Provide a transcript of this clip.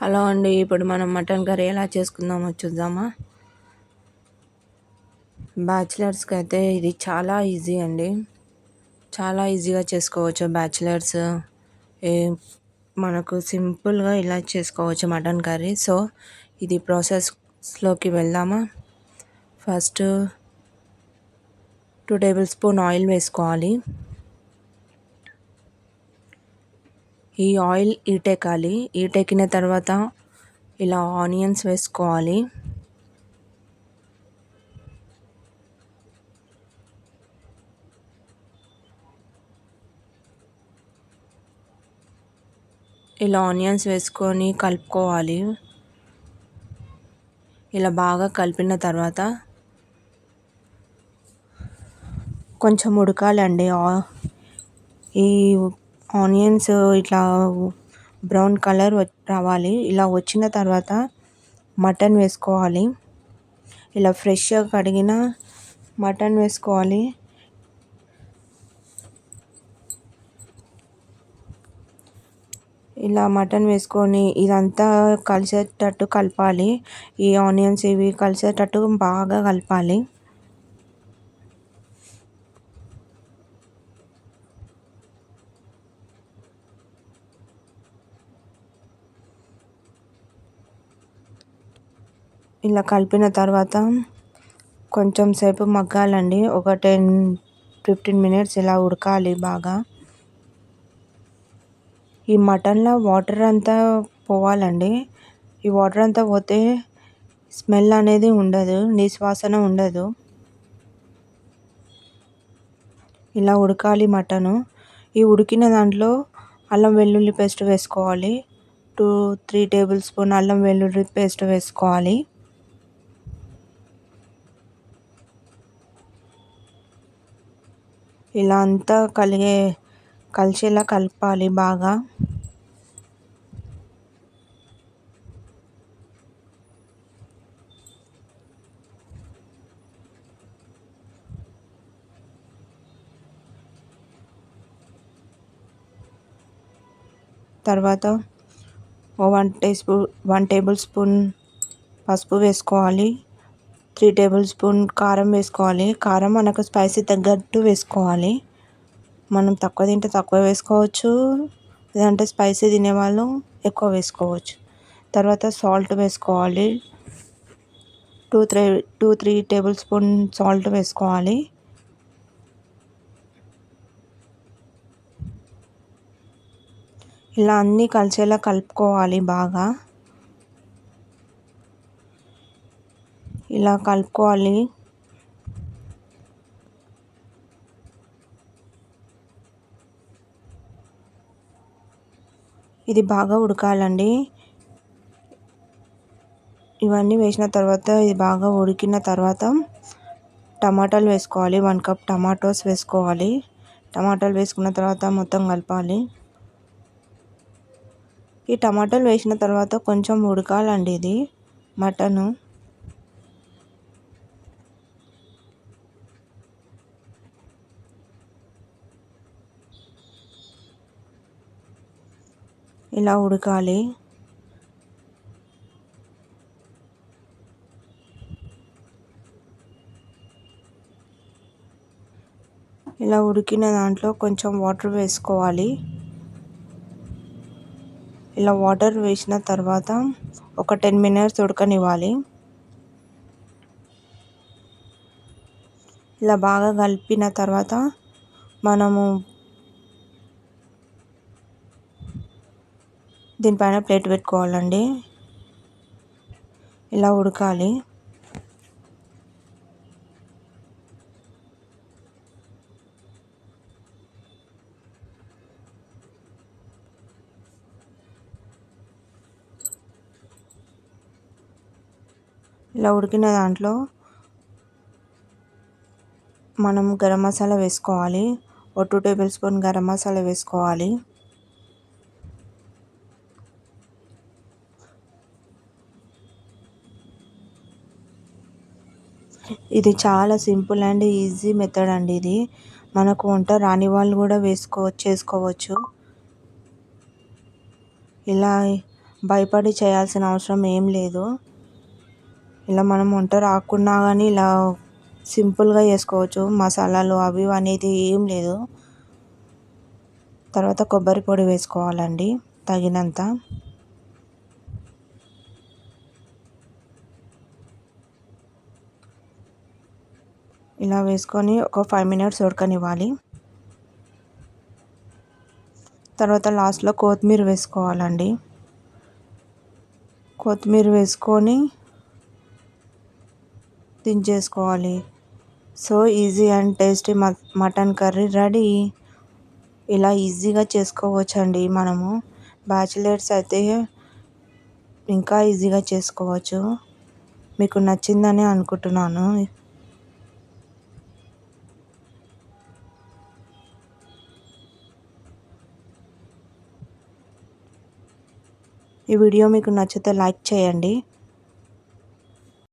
Hello అండి ఇప్పుడు మనం మటన్ కర్రీ ఎలా చేసుకుందామో చూద్దామా? బ్యాచిలర్స్కి అయితే ఇది చాలా ఈజీ అండి. చాలా ఈజీగా చేసుకోవచ్చు బ్యాచిలర్స్. ఏ మనకు సింపుల్గా ఇలా చేసుకోవచ్చు మటన్ కర్రీ. సో ఇది ప్రాసెస్లోకి వెళ్దామా? First two tablespoon oil వేసుకోవాలి. ఈ ఆయిల్ ఈటెక్కాలి ఈటెక్కిన తర్వాత ఇలా ఆనియన్స్ వేసుకోవాలి. ఇలా ఆనియన్స్ వేసుకొని కలుపుకోవాలి. ఇలా బాగా కలిపిన తర్వాత కొంచెం ఉడకాలండి. ఈ ఆనియన్స్ ఇట్లా బ్రౌన్ కలర్ రావాలి. ఇలా వచ్చిన తర్వాత మటన్ వేసుకోవాలి. ఇలా ఫ్రెష్గా కడిగిన మటన్ వేసుకోవాలి. ఇలా మటన్ వేసుకొని ఇదంతా కలిసేటట్టు కలపాలి. ఈ ఆనియన్స్ ఇవి కలిసేటట్టు బాగా కలపాలి. ఇలా కలిపిన తర్వాత కొంచెం సేపు మగ్గాలండి. ఒక టెన్ ఫిఫ్టీన్ మినిట్స్ ఇలా ఉడకాలి బాగా. ఈ మటన్లో వాటర్ అంతా పోవాలండి. ఈ వాటర్ అంతా పోతే స్మెల్ అనేది ఉండదు నిశ్వాసన ఉండదు. ఇలా ఉడకాలి మటను. ఈ ఉడికిన దాంట్లో అల్లం వెల్లుల్లి పేస్ట్ వేసుకోవాలి. టూ త్రీ టేబుల్ స్పూన్ అల్లం వెల్లుల్లి పేస్ట్ వేసుకోవాలి. ఇలా అంతా కలిగే కలిసేలా కలపాలి బాగా. తర్వాత one teaspoon one tablespoon పసుపు వేసుకోవాలి. త్రీ టేబుల్ స్పూన్ కారం వేసుకోవాలి. కారం మనకు స్పైసీ తగ్గట్టు వేసుకోవాలి. మనం తక్కువ తింటే తక్కువ వేసుకోవచ్చు. లేదంటే స్పైసీ తినేవాళ్ళు ఎక్కువ వేసుకోవచ్చు. తర్వాత సాల్ట్ వేసుకోవాలి. Two three two three tablespoon salt వేసుకోవాలి. ఇలా అన్నీ కలిసేలా కలుపుకోవాలి బాగా. ఇలా కలుపుకోవాలి. ఇది బాగా ఉడకాలండి. ఇవన్నీ వేసిన తర్వాత ఇది బాగా ఉడికిన తర్వాత టమాటాలు వేసుకోవాలి. వన్ కప్ టమాటోస్ వేసుకోవాలి. టమాటాలు వేసుకున్న తర్వాత మొత్తం కలపాలి. ఈ టమాటాలు వేసిన తర్వాత కొంచెం ఉడకాలండి ఇది మటను. ఇలా ఉడకాలి. ఇలా ఉడికిన దాంట్లో కొంచెం వాటర్ వేసుకోవాలి. ఇలా వాటర్ వేసిన తర్వాత ఒక టెన్ మినిట్స్ ఉడకనివ్వాలి. ఇలా బాగా కలిపిన తర్వాత మనము దీనిపైన ప్లేట్ పెట్టుకోవాలండి. ఇలా ఉడకాలి. ఇలా ఉడికిన దాంట్లో మనం గరం మసాలా వేసుకోవాలి. ఒక two tablespoon garam masala వేసుకోవాలి. ఇది చాలా సింపుల్ అండ్ ఈజీ మెథడ్ అండి ఇది. మనకు వంట రాని వాళ్ళు కూడా వేసుకో చేసుకోవచ్చు. ఇలా భయపడి చేయాల్సిన అవసరం ఏం లేదు. ఇలా మనం వంట రాకున్నా కానీ ఇలా సింపుల్గా చేసుకోవచ్చు. మసాలాలు అవి అనేది ఏం లేదు. తర్వాత కొబ్బరి పొడి వేసుకోవాలండి తగినంత. ఇలా వేసుకొని ఒక ఫైవ్ మినిట్స్ ఉడకనివ్వాలి. తర్వాత లాస్ట్లో కొత్తిమీర వేసుకోవాలండి. కొత్తిమీర వేసుకొని దించేసుకోవాలి. So easy and tasty mutton curry ready. ఇలా ఈజీగా చేసుకోవచ్చండి మనము. బ్యాచిలర్స్ అయితే ఇంకా ఈజీగా చేసుకోవచ్చు. మీకు నచ్చిందని అనుకుంటున్నాను. ఈ వీడియో మీకు నచ్చితే లైక్ చేయండి.